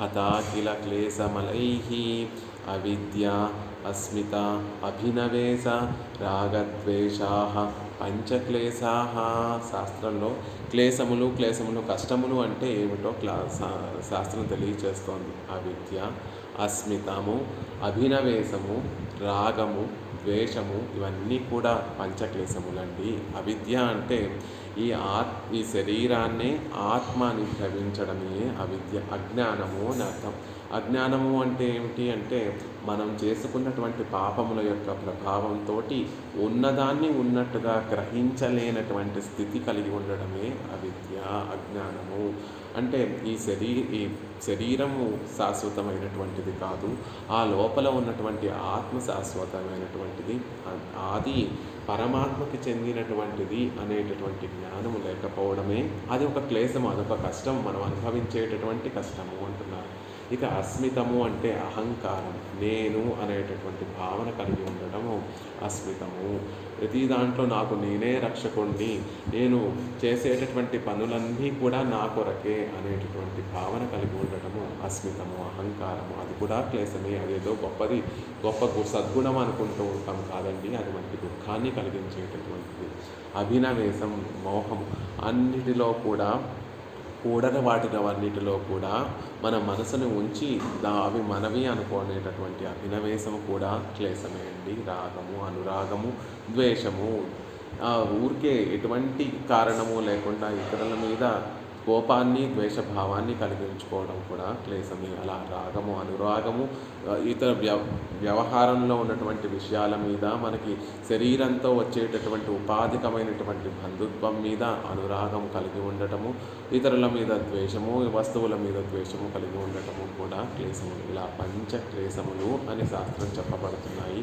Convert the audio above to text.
హతా కిల క్లేశమలై అవిద్య అస్మిత అభినవేశ రాగద్వేషా పంచక్లేశా శాస్త్రంలో క్లేశములు క్లేశములు కష్టములు అంటే ఏమిటో క్లా శాస్త్రం తెలియచేస్తోంది. అవిద్య అస్మితము అభినవేశము రాగము ద్వేషము ఇవన్నీ కూడా పంచక్లేశములండి. అవిద్య అంటే ఈ ఆత్ ఈ శరీరాన్నే ఆత్మ అని అవిద్య. అజ్ఞానము అని అర్థం. అజ్ఞానము అంటే ఏమిటి అంటే మనం చేసుకున్నటువంటి పాపముల యొక్క ప్రభావంతో ఉన్నదాన్ని ఉన్నట్టుగా గ్రహించలేనటువంటి స్థితి కలిగి ఉండడమే అవిద్య అజ్ఞానము. అంటే ఈ శరీ ఈ శరీరము శాశ్వతమైనటువంటిది కాదు ఆ లోపల ఉన్నటువంటి ఆత్మ శాశ్వతమైనటువంటిది అది పరమాత్మకి చెందినటువంటిది అనేటటువంటి జ్ఞానము లేకపోవడమే అది ఒక క్లేశము అదొక కష్టం మనం అనుభవించేటటువంటి కష్టము అంటున్నారు. ఇక అస్మితము అంటే అహంకారం నేను అనేటటువంటి భావన కలిగి ఉండడము అస్మితము. ప్రతి దాంట్లో నాకు నేనే రక్షకుణ్ణి నేను చేసేటటువంటి పనులన్నీ కూడా నా కొరకే అనేటటువంటి భావన కలిగి ఉండడము అస్మితము అహంకారము. అది కూడా క్లేశమే అదేదో గొప్పది గొప్ప సద్గుణం అనుకుంటూ ఉంటాం కాదండి. అది మనకి దుఃఖాన్ని కలిగించేటటువంటిది. అభినవేశం మోహం అన్నిటిలో కూడా కూడని వాటినవన్నిటిలో కూడా మన మనసును ఉంచి దా అవి మనవి అనుకునేటటువంటి అభినవేశము కూడా క్లేశమే అండి రాగము అనురాగము ద్వేషము. ఆ, ఊరికే ఎటువంటి కారణము లేకుండా ఇతరుల మీద కోపాన్ని ద్వేషభావాన్ని కలిగించుకోవడం కూడా క్లేశమే. అలా రాగము అనురాగము ఇతర వ్యవ వ్యవహారంలో ఉన్నటువంటి విషయాల మీద మనకి శరీరంతో వచ్చేటటువంటి ఉపాధికమైనటువంటి బంధుత్వం మీద అనురాగం కలిగి ఉండటము ఇతరుల మీద ద్వేషము వస్తువుల మీద ద్వేషము కలిగి ఉండటము కూడా క్లేశములు ఇలా పంచ క్లేశములు అని శాస్త్రం చెప్పబడుతున్నాయి.